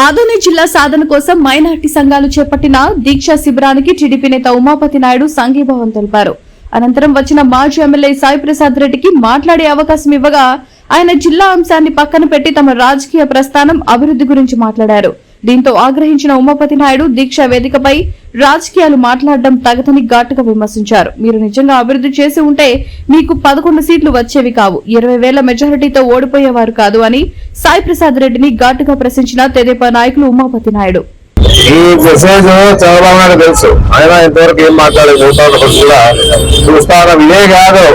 ఆదోని జిల్లా సాధన కోసం మైనార్టీ సంఘాలు చేపట్టిన దీక్షా శిబిరానికి టీడీపీ నేత ఉమాపతి నాయుడు సంఘీభావం తెలిపారు. అనంతరం వచ్చిన మాజీ ఎమ్మెల్యే సాయి ప్రసాద్ రెడ్డికి మాట్లాడే అవకాశం ఇవ్వగా ఆయన జిల్లా అంశాన్ని పక్కన పెట్టి తమ రాజకీయ ప్రస్థానం అభివృద్ధి గురించి మాట్లాడారు. దీంతో ఆగ్రహించిన ఉమాపతి నాయుడు దీక్షా వేదికపై రాజకీయాలు మాట్లాడడం తగదని ఘాటుగా విమర్శించారు. మీరు నిజంగా అభివృద్ధి చేసి ఉంటే మీకు పదకొండు సీట్లు వచ్చేవి కావు. ఇరవై వేల మెజారిటీతో ఓడిపోయేవారు కాదు అని సాయి ప్రసాద్ రెడ్డిని ఘాటుగా ప్రశ్నించిన తెదేపా నాయకులు ఉమాపతి నాయుడు. ఈ మెసేజ్ చంద్రబాబు నాయుడు తెలుసు. ఆయన ఇంతవరకు ఏం మాట్లాడే చూస్తా ఉన్నప్పుడు కూడా చూస్తా ఇదే కాదు.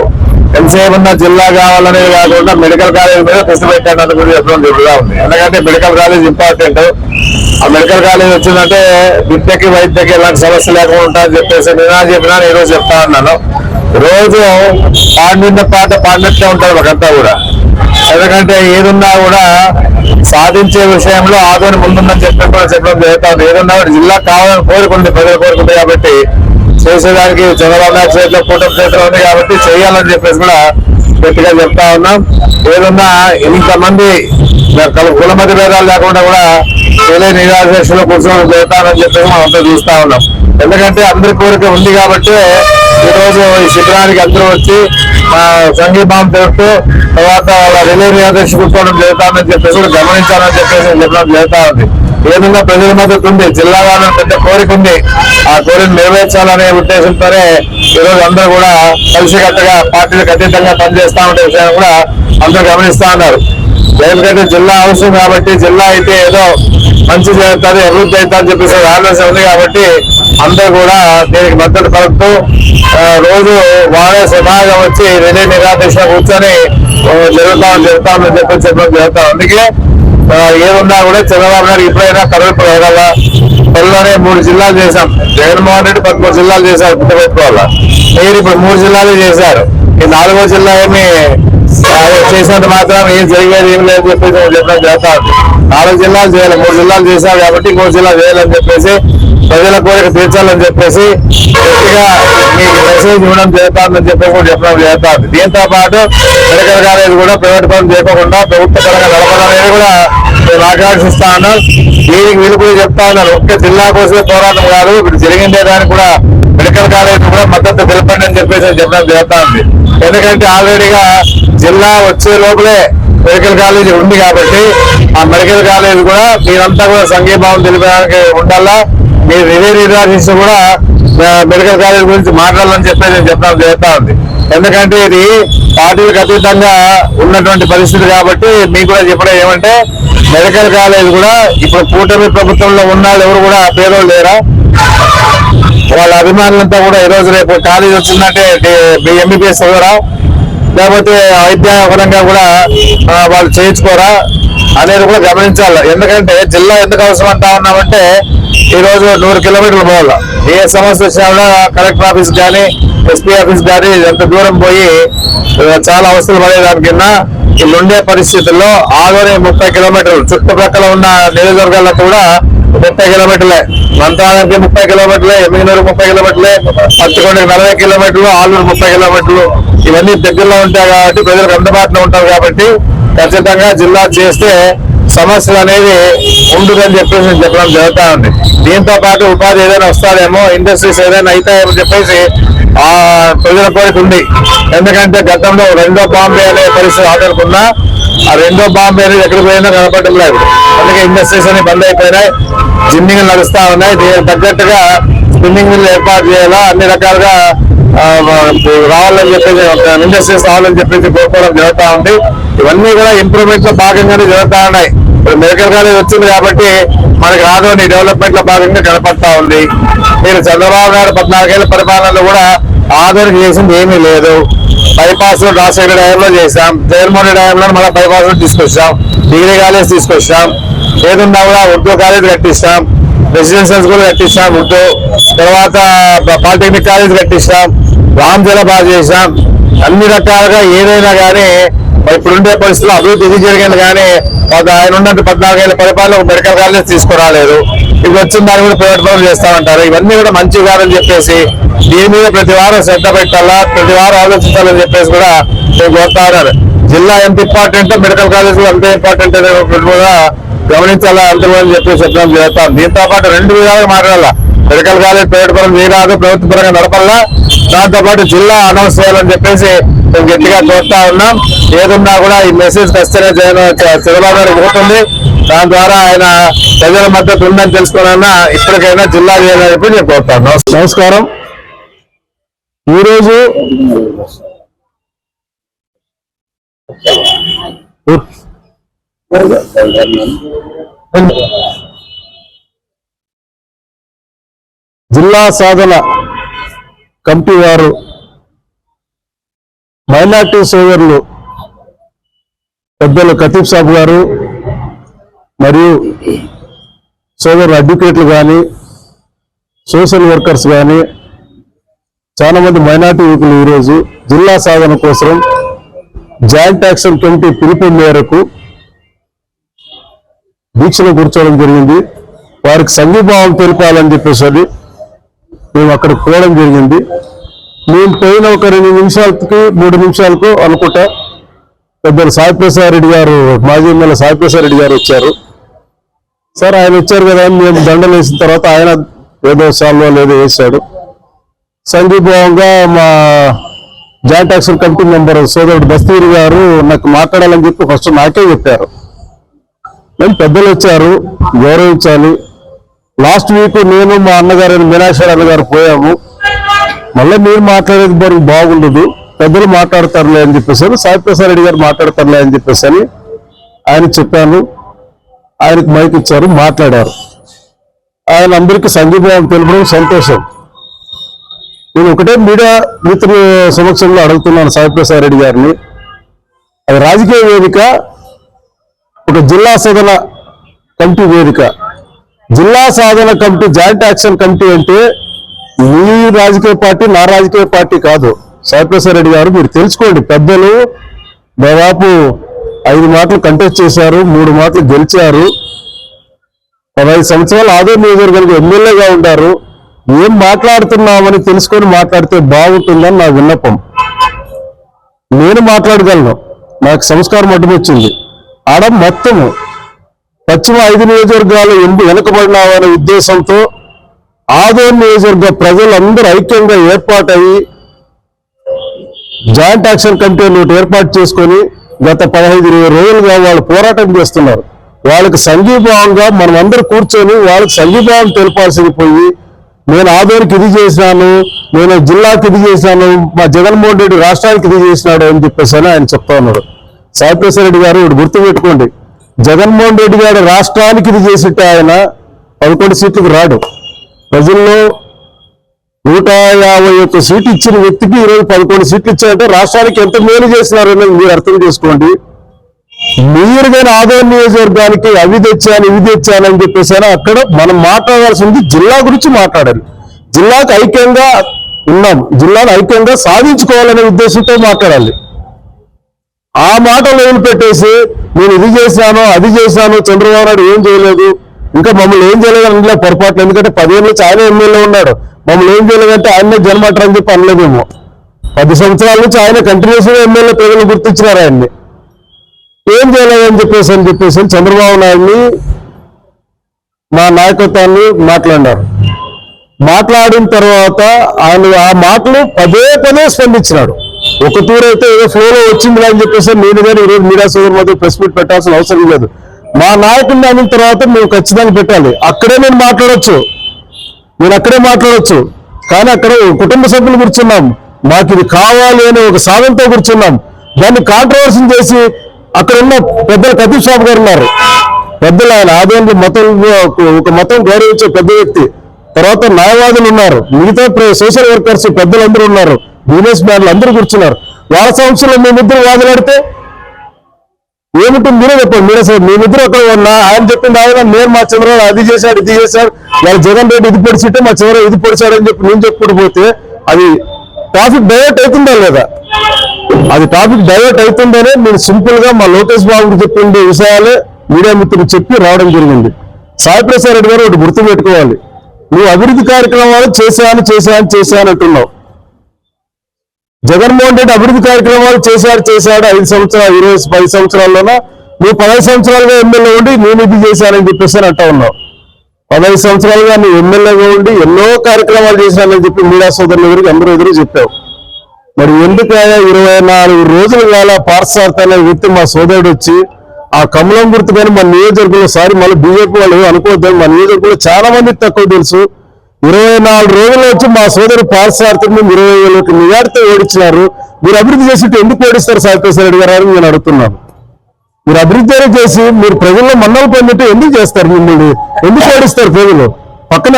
ఎంతసేపు ఉన్న జిల్లా కావాలనేది కాకుండా మెడికల్ కాలేజ్ మీద దృష్టి పెట్టడానికి కూడా చెప్పడం జరుగుతూ ఉంది. ఎందుకంటే మెడికల్ కాలేజ్ ఇంపార్టెంట్ ఆ మెడికల్ కాలేజ్ వచ్చిందంటే విద్యకి వైద్యకి ఎలాంటి సమస్య లేకుండా ఉంటాయని చెప్పేసి నినా చెప్పినా నేను రోజు చెప్తా ఉన్నాను రోజు పాడిన పాట పాడినట్టే ఉంటారు ఒకంతా కూడా. ఎందుకంటే ఏదున్నా కూడా సాధించే విషయంలో ఆదోని ముందుందని చెప్పడం చెప్పడం జరుగుతుంది ఏదన్నా కూడా జిల్లా కావాలని కోరుకుంది ప్రజలు కోరుకుంది కాబట్టి చేసేదానికి చంద్రబాబు నాయుడు చేతిలో కూటమి చేతిలో ఉంది కాబట్టి చేయాలని చెప్పేసి కూడా గట్టిగా చెప్తా ఉన్నాం. ఏదన్నా ఇంతమంది కల- కుల మధ్య భేదాలు లేకుండా కూడా ఏలే నిరాధ్యక్షులు కూర్చొని చేస్తానని చెప్పేసి మనం చూస్తా ఉన్నాం. ఎందుకంటే అందరి కోరిక ఉంది కాబట్టి ఈ రోజు ఈ శిబిరానికి అందరూ వచ్చి మా సంఘీభావం తెలుపుతూ తర్వాత వాళ్ళ రిలే నిరాధ్యక్ష కూర్చోవడం జరుగుతామని చెప్పేసి కూడా గమనించాలని చెప్పేసి చెప్పడం జరుగుతా ఉంది. ఏదన్నా ప్రజల మద్దతు ఉంది జిల్లా వాళ్ళని పెద్ద కోరిక ఉంది. ఆ కోరిక నెరవేర్చాలనే ఉద్దేశంతోనే ఈరోజు రోజు అందరూ కూడా కలిసికట్టుగా పార్టీలకు అతీతంగా పనిచేస్తా ఉండే విషయాన్ని కూడా అందరూ గమనిస్తా ఉన్నారు. ఎందుకంటే జిల్లా అవసరం కాబట్టి జిల్లా అయితే ఏదో మంచి చేస్తారు అభివృద్ధి అవుతుంది అని చెప్పేసి ఆలోచన ఉంది కాబట్టి అందరూ కూడా దీనికి మద్దతు పలుకుతూ రోజు వాళ్ళే సమాజం వచ్చి రిలే నిరాదేశం కూర్చొని ఆ, జరుగుతామని జరుగుతామని చెప్పి చెప్పడం జరుగుతాం అందుకే ఏమున్నా కూడా చంద్రబాబు నాయుడు ఇప్పుడైనా కరువు వేయగల త్వరలోనే మూడు జిల్లాలు చేశాం. జగన్మోహన్ రెడ్డి పదమూడు జిల్లాలు చేశారు గుర్తుపెట్టుకోవాలా మీరు ఇప్పుడు మూడు జిల్లాలు చేశారు. ఈ నాలుగో జిల్లా ఏమి చేసినంత మాత్రం ఏం జరిగేది ఏం లేదు చెప్పేసి చెప్పడం చేస్తా నాలుగు జిల్లాలు చేయాలి మూడు జిల్లాలు చేశారు కాబట్టి మూడు జిల్లా చేయాలని చెప్పేసి ప్రజల కోరిక తీర్చాలని చెప్పేసి గట్టిగా మీకు మెసేజ్ ఇవ్వడం చేస్తామని చెప్పేసి కూడా చెప్పడం చేస్తాను దీంతో పాటు మెడికల్ కాలేజ్ కూడా ప్రైవేట్ పనులు చేయకుండా ప్రభుత్వ పరంగా నడపడం అనేది కూడా నేను ఆకాంక్షిస్తా ఉన్నాను దీనికి వీలు కూడా చెప్తా ఉన్నారు. ఒక్క జిల్లా కోసమే పోరాటం కాదు ఇప్పుడు జరిగిందే దానికి కూడా మెడికల్ కాలేజ్ కూడా మద్దతు తెలపండి అని చెప్పేసి చెప్పడం జరుగుతా ఉంది ఎందుకంటే ఆల్రెడీగా జిల్లా వచ్చే లోపలే మెడికల్ కాలేజ్ ఉంది కాబట్టి ఆ మెడికల్ కాలేజ్ కూడా మీరంతా కూడా సంఘీభావం తెలిపడానికి ఉండాలా? మీరు రిలే నిర్ధారించి కూడా మెడికల్ కాలేజ్ గురించి మాట్లాడాలని చెప్పేసి నేను చెప్పడం చెప్తా ఉంది. ఎందుకంటే ఇది పార్టీలకు అతీతంగా ఉన్నటువంటి పరిస్థితి కాబట్టి మీకు కూడా చెప్పడం ఏమంటే మెడికల్ కాలేజ్ కూడా ఇప్పుడు కూటమి ప్రభుత్వంలో ఉన్న వాళ్ళు ఎవరు కూడా పేదోళ్ళు లేరా? వాళ్ళ అభిమానులంతా కూడా ఈ రోజు రేపు కాలేజ్ వచ్చిందంటే ఎంబీబీఎస్ చదవరా? లేకపోతే వైద్యపరంగా కూడా వాళ్ళు చేయించుకోరా? అనేది కూడా గమనించాలి. ఎందుకంటే జిల్లా ఎందుకు అవసరం అంటా ఉన్నామంటే ఈ నూరు కిలోమీటర్లు పోవాలి ఏ సమస్య వచ్చినా కూడా కలెక్టర్ ఆఫీస్ కానీ ఎస్పీ ఆఫీస్ కానీ ఎంత దూరం పోయి చాలా అవసరం పడేదాని కింద ఉండే పరిస్థితుల్లో ఆదోని ముప్పై కిలోమీటర్లు. చుట్టుపక్కల ఉన్న నియోజకవర్గాల్లో కూడా ముప్పై కిలోమీటర్లే. మంత్రాలకి ముప్పై కిలోమీటర్లే ఎమ్మిగనూరు ముప్పై కిలోమీటర్లే పత్తికొండకి నలభై కిలోమీటర్లు ఆలూరు ముప్పై కిలోమీటర్లు. ఇవన్నీ దగ్గరలో ఉంటాయి కాబట్టి ప్రజలకు అందుబాటులో ఉంటారు కాబట్టి ఖచ్చితంగా జిల్లా చేస్తే సమస్యలు అనేది ఉండదని చెప్పేసి నేను చెప్పడం జరుగుతూ ఉంది. దీంతో పాటు ఉపాధి ఏదైనా వస్తాదేమో ఇండస్ట్రీస్ ఏదైనా అవుతాయేమో చెప్పేసి ఆ ప్రజల కోరిక ఉంది. ఎందుకంటే గతంలో రెండో బాంబే అనే పరిస్థితి ఆదరుకున్నా ఆ రెండో బాంబే అనేది ఎక్కడికి పోయినా కనపడటం లేదు. అందుకే ఇండస్ట్రీస్ అన్ని బంద్ అయిపోయినాయి. జిమ్మింగ్ నడుస్తూ ఉన్నాయి. దీనికి తగ్గట్టుగా స్విమ్మింగ్ పూల్ ఏర్పాటు చేయాలా? అన్ని రకాలుగా రావాలని చెప్పేసి ఇండస్ట్రీస్ రావాలని చెప్పేసి కోరుకోవడం జరుగుతూ ఉంది. ఇవన్నీ కూడా ఇంప్రూవ్మెంట్లో భాగంగానే జరుగుతూ ఉన్నాయి. ఇప్పుడు మెడికల్ కాలేజ్ వచ్చింది కాబట్టి మనకి రాదోని డెవలప్మెంట్లో భాగంగా కనపడతా ఉంది. మీరు చంద్రబాబు నాయుడు పద్నాలుగేళ్ళ పరిపాలనలో కూడా ఆదరణ చేసింది ఏమీ లేదు. బైపాస్ రాజశేఖర డయాంలో చేశాం. జగన్మోహన్ రెడ్డి డయాంలో మళ్ళీ బైపాస్ తీసుకొచ్చాం. డిగ్రీ కాలేజ్ తీసుకొచ్చాం. ఏదున్నా కూడా ఉర్దూ కాలేజ్ కట్టిస్తాం. రెసిడెన్షియల్స్ కూడా కట్టిస్తాం ఉర్దూ తర్వాత పాలిటెక్నిక్ కాలేజ్ కట్టిస్తాం రామ్ జల బాగా చేశాం. అన్ని రకాలుగా ఏదైనా కానీ ఇప్పుడుండే పరిస్థితుల్లో అభివృద్ధి ఇది జరిగింది కానీ ఆయన ఉన్నట్టు పద్నాలుగేళ్ళ పరిపాలన ఒక మెడికల్ కాలేజ్ తీసుకురాలేదు. ఇవి వచ్చిన దాన్ని కూడా ప్రైవేట్ పనులు చేస్తామంటారు ఇవన్నీ కూడా మంచి కాదని చెప్పేసి దీని మీద ప్రతి వారం శ్రద్ధ పెట్టాలా ప్రతి వారం ఆలోచించాలని చెప్పేసి కూడా నేను కోరుతా ఉన్నాను జిల్లా ఎంత ఇంపార్టెంట్ మెడికల్ కాలేజ్ ఎంత అంతే ఇంపార్టెంట్ అనేది కూడా గమనించాలా? అంతమని చెప్పి చెప్పడం చేస్తాం దీంతో పాటు రెండు విధాలుగా మాట్లాడాలా? మెడికల్ కాలేజ్ ప్రైవేట్ పరం వీరాదు ప్రభుత్వ పరంగా నడపాలా దాంతో పాటు జిల్లా అనౌన్స్ చేయాలని చెప్పేసి మేము గట్టిగా చూస్తా ఉన్నాం. ఏదున్నా కూడా ఈ మెసేజ్ ఖచ్చితంగా జగన్ చంద్రబాబు నాయుడు పోతుంది దాని ద్వారా ఆయన ప్రజల మద్దతు ఉందని తెలుసుకున్నా ఇప్పటికైనా జిల్లా చేయాలని చెప్పి నేను కోరుతాను నమస్కారం. ఈరోజు జిల్లా సాధన కమిటీ వారు మైనార్టీ సోదరులు పెద్దలు ఖతీబ్ సాబ్ గారు మరియు సోదరులు అడ్వకేట్లు కానీ సోషల్ వర్కర్స్ కానీ చాలా మంది మైనార్టీ యువకులు ఈరోజు జిల్లా సాధన కోసం జాయింట్ యాక్షన్ కమిటీ పిలుపు మేరకు దీక్షలో కూర్చోవడం జరిగింది. వారికి సంఘీభావం తెలిపాలని చెప్పేసి మేము అక్కడికి పోవడం జరిగింది. మేము పోయిన ఒక రెండు నిమిషాలకి మూడు నిమిషాలకు అనుకుంటా పెద్దలు సాయిప్రసాద్ రెడ్డి గారు మాజీ ఎమ్మెల్యే సాయిప్రసాద్ రెడ్డి గారు వచ్చారు. సార్ ఆయన వచ్చారు కదా మేము దండలు వేసిన తర్వాత ఆయన ఏదో సాల్వో లేదో వేశాడు. సంఘీభావంగా మా జాయింట్ యాక్షన్ కమిటీ మెంబర్ సోదరుడు బస్తీరి గారు నాకు మాట్లాడాలని చెప్పి ఫస్ట్ నాకే చెప్పారు. మేము పెద్దలు వచ్చారు గౌరవించాలి. లాస్ట్ వీక్ నేను మా అన్నగారు మీనాక్షర్ అన్నగారు పోయాము. మళ్ళీ మీరు మాట్లాడేది బరువు బాగుండదు. పెద్దలు మాట్లాడతారులే అని చెప్పేసి అని రెడ్డి గారు మాట్లాడతారులే అని చెప్పేసి ఆయన చెప్పాను ఆయనకు మైక్ ఇచ్చారు మాట్లాడారు. ఆయన అందరికీ సంఘీభావం తెలపడం సంతోషం. నేను ఒకటే మీడియా మిత్రుల సమక్షంలో అడుగుతున్నాను సాయిప్రసాద్ రెడ్డి గారిని. అది రాజకీయ వేదిక ఒక జిల్లా సదన కమిటీ వేదిక. జిల్లా సాధన కమిటీ జాయింట్ యాక్షన్ కమిటీ అంటే మీ రాజకీయ పార్టీ నా రాజకీయ పార్టీ కాదు. సాయిప్రసాద్ రెడ్డి గారు మీరు తెలుసుకోండి. పెద్దలు దాదాపు ఐదు మాటలు కంటెస్ట్ చేశారు మూడు మాటలు గెలిచారు. పదహైదు సంవత్సరాలు ఆదో నియోజకవర్గానికి ఎమ్మెల్యేగా ఉంటారు ఏం మాట్లాడుతున్నామని తెలుసుకొని మాట్లాడితే బాగుంటుందని నా విన్నపం. నేను మాట్లాడగలను. నాకు సంస్కారం అడ్డుకొచ్చింది. ఆడ మొత్తము పశ్చిమ ఐదు నియోజకవర్గాలు ఎందు వెనుకబడినామనే ఉద్దేశంతో ఆదోన్ నియోజకవర్గ ప్రజలందరూ ఐక్యంగా ఏర్పాటయ్యి జాయింట్ యాక్షన్ కమిటీ ఒకటి ఏర్పాటు చేసుకొని గత పదహైదు ఇరవై రోజులుగా వాళ్ళు పోరాటం చేస్తున్నారు. వాళ్ళకి సంఘీభావంగా మనం అందరూ కూర్చొని వాళ్ళకి సంఘీభావం తెలపాల్సింది పోయి నేను ఆదోనికి ఇది చేసినాను నేను జిల్లాకి ఇది చేశాను మా జగన్మోహన్ రెడ్డి రాష్ట్రానికి ఇది చేసినాడు అని చెప్పేసి ఆయన చెప్తా ఉన్నాడు. సాయిప్రసాద్ రెడ్డి గారు ఒకటి గుర్తుపెట్టుకోండి జగన్మోహన్ రెడ్డి గారు రాష్ట్రానికి ఇది చేసిట్టే ఆయన పదకొండు సీట్లకు రాడు. ప్రజల్లో నూట యాభై ఒక్క సీట్లు ఇచ్చిన వ్యక్తికి ఈరోజు పదకొండు సీట్లు ఇచ్చారంటే రాష్ట్రానికి ఎంత మేలు చేసినారు అనేది మీరు అర్థం చేసుకోండి. మీరు కానీ ఆదాయ నియోజకవర్గానికి అవి తెచ్చాను ఇవి తెచ్చాను అని చెప్పేసి అక్కడ మనం మాట్లాడాల్సింది జిల్లా గురించి మాట్లాడాలి. జిల్లాకు ఐక్యంగా ఉన్నాం. జిల్లాను ఐక్యంగా సాధించుకోవాలనే ఉద్దేశంతో మాట్లాడాలి. ఆ మాటలు వదిలిపెట్టేసి నేను ఇది చేశాను అది చేశాను చంద్రబాబు నాయుడు ఏం చేయలేదు. ఇంకా మమ్మల్ని ఏం చేయలేదు అందులో పొరపాట్లు ఎందుకంటే పదిహేను నుంచి ఆయన ఎమ్మెల్యే ఉన్నాడు మమ్మల్ని ఏం చేయలేదంటే ఆయనే జన్మటర్ అని చెప్పి అనలేదేమో. పది సంవత్సరాల నుంచి ఆయన కంటిన్యూస్గా ఎమ్మెల్యే ప్రజలు గుర్తించినారు ఆయన్ని. ఏం చేయలేదని చెప్పేసి అని చెప్పేసి చంద్రబాబు నాయుడిని మా నాయకత్వాన్ని మాట్లాడినారు. మాట్లాడిన తర్వాత ఆయన ఆ మాటలు పదే పదే స్పందించినాడు. ఒక తూరైతే ఏదో ఫ్లోలో వచ్చింది అని చెప్పేసి నేను కానీ ఈరోజు మీడియా సోదరు మధ్య ప్రెస్ మీట్ పెట్టాల్సిన అవసరం లేదు. మా నాయకుడిని అనిన తర్వాత మేము ఖచ్చితంగా పెట్టాలి. అక్కడే నేను మాట్లాడవచ్చు నేను అక్కడే మాట్లాడవచ్చు కానీ అక్కడ కుటుంబ సభ్యులు కూర్చున్నాం. మాకు ఇది కావాలి అనే ఒక సాధనతో కూర్చున్నాం. దాన్ని కాంట్రవర్సీ చేసి అక్కడ ఉన్న పెద్దలు కతీఫ్ షాప్ గారు ఉన్నారు. పెద్దలు ఆయన ఆదాయంలో మతం ఒక మతం గౌరవించే పెద్ద వ్యక్తి. తర్వాత న్యాయవాదులు ఉన్నారు. మిగతా ప్ర- సోషల్ వర్కర్స్ పెద్దలందరూ ఉన్నారు. బిజినెస్ మ్యాన్లు అందరూ కూర్చున్నారు. వాళ్ళ సంవత్సరంలో మేమిద్దరు వాదులాడితే ఏమిటి మీరే చెప్పండి. మీరే సార్ మేమిద్దరు అక్కడ ఉన్నా ఆయన చెప్పింది ఆయన నేను మా చంద్రబాబు అది చేశాడు ఇది చేశాడు. వాళ్ళ జగన్ రెడ్డి ఇది పొడిచిట్టే మా చంద్రబాబు ఇది పొడిచాడు అని చెప్పి నేను చెప్పుకుంటూ పోతే అది ట్రాఫిక్ డైవర్ట్ అవుతుందా లేదా? అది టాపిక్ డైవర్ట్ అవుతుందనే నేను సింపుల్గా మా లోకేష్ బాబుకి చెప్పిండే విషయాలే మీడియా మిత్రులు చెప్పి రావడం జరిగింది. సాయి ప్రసాద్ రెడ్డి గారు ఒకటి గుర్తు పెట్టుకోవాలి నువ్వు అభివృద్ధి కార్యక్రమాలు చేశాను చేశాను చేశాను అంటున్నావు. జగన్మోహన్ రెడ్డి అభివృద్ధి కార్యక్రమాలు చేశాడు చేశాడు. ఐదు సంవత్సరాలు ఇరవై పది సంవత్సరాల్లోన? నువ్వు పదహైదు సంవత్సరాలుగా ఎమ్మెల్యే ఉండి నేను ఇది చేశానని చెప్పేసి అంటా ఉన్నావు. పదహైదు సంవత్సరాలుగా నువ్వు ఎమ్మెల్యేగా ఉండి ఎన్నో కార్యక్రమాలు చేశానని చెప్పి మీడియా సోదరుల ఎదురు అందరూ ఎదురు చెప్పావు. మరి ఎందుకు ఇరవై నాలుగు రోజుల కాల పార్సార్థ అనే వ్యక్తి మా సోదరుడు వచ్చి ఆ కమలం గుర్తు కానీ మన నియోజకవర్గంలో సారి మళ్ళీ బీజేపీ వాళ్ళు అనుకోవద్దు మా నియోజకవర్గంలో చాలా మంది తక్కువ తెలుసు. ఇరవై నాలుగు రోజులు వచ్చి మా సోదరు పార్సార్థం ఇరవై వేలకు నిగాడితే ఓడించినారు. మీరు అభివృద్ధి చేసి ఎందుకు ఓడిస్తారు సాయిప్రసాద్ రెడ్డి గారు అని నేను అడుగుతున్నాను. మీరు అభివృద్ధి చేసి మీరు ప్రజల్లో మన్నలు పొందితే ఎందుకు చేస్తారు మిమ్మల్ని? ఎందుకు ఓడిస్తారు ప్రజలు? పక్కన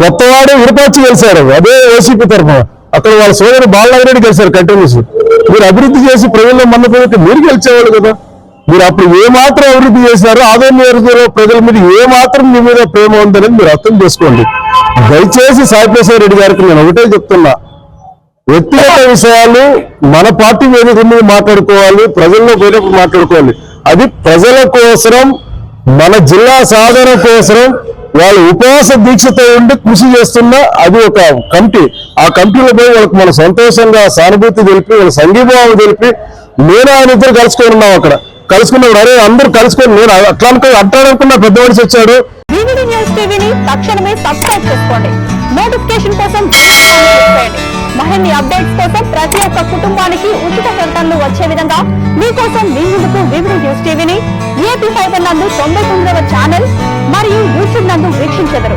కొత్తవాడు విరపాచి గెలిచారు. అదే ఓసీపీ తరఫున. అక్కడ వాళ్ళ సోదరు బాలనగరెడ్డి గెలిచారు కంటిన్యూస్ మీరు అభివృద్ధి చేసి ప్రజల్లో మన్న పొందితే మీరు గెలిచేవాళ్ళు కదా. మీరు అప్పుడు ఏమాత్రం అభివృద్ధి చేశారో ఆదాయ నియోజకవర్గ ప్రజల మీద ఏ మాత్రం మీ మీద ప్రేమ ఉందని మీరు అర్థం చేసుకోండి. దయచేసి సాయిప్రసాద్ రెడ్డి గారికి నేను ఒకటే చెప్తున్నా. వ్యక్తిగత విషయాలు మన పార్టీ వేదిక మీద మాట్లాడుకోవాలి ప్రజల్లో పోయినప్పుడు మాట్లాడుకోవాలి. అది ప్రజల కోసరం మన జిల్లా సాధన కోసరం వాళ్ళు ఉపవాస దీక్షతో ఉండి కృషి చేస్తున్న అది ఒక కమిటీ. ఆ కమిటీలో పోయి వాళ్ళకి మన సంతోషంగా సానుభూతి తెలిపి వాళ్ళ సంఘీభావం తెలిపి నేను ఆయన ఇద్దరు కలుసుకొని ఉన్నాం అక్కడ. కలుసుకున్నప్పుడు అరే అందరూ కలుసుకొని నేను అట్లా అనుకో అట్లా అనుకున్నా పెద్ద మనిషి వచ్చాడు. న్యూస్ టీవీని తక్షణమే సబ్స్క్రైబ్ చేసుకోండి. నోటిఫికేషన్ కోసం మరిన్ని అప్డేట్స్ కోసం ప్రతి ఒక్క కుటుంబానికి ఉచిత ప్రకటనలు వచ్చే విధంగా మీకోసం మీ ముందుకు వివిడి న్యూస్ టీవీని ఏపీ ఫైబర్ నందు తొంభై తొమ్మిదవ ఛానల్ మరియు యూట్యూబ్ నందు వీక్షించెదరు.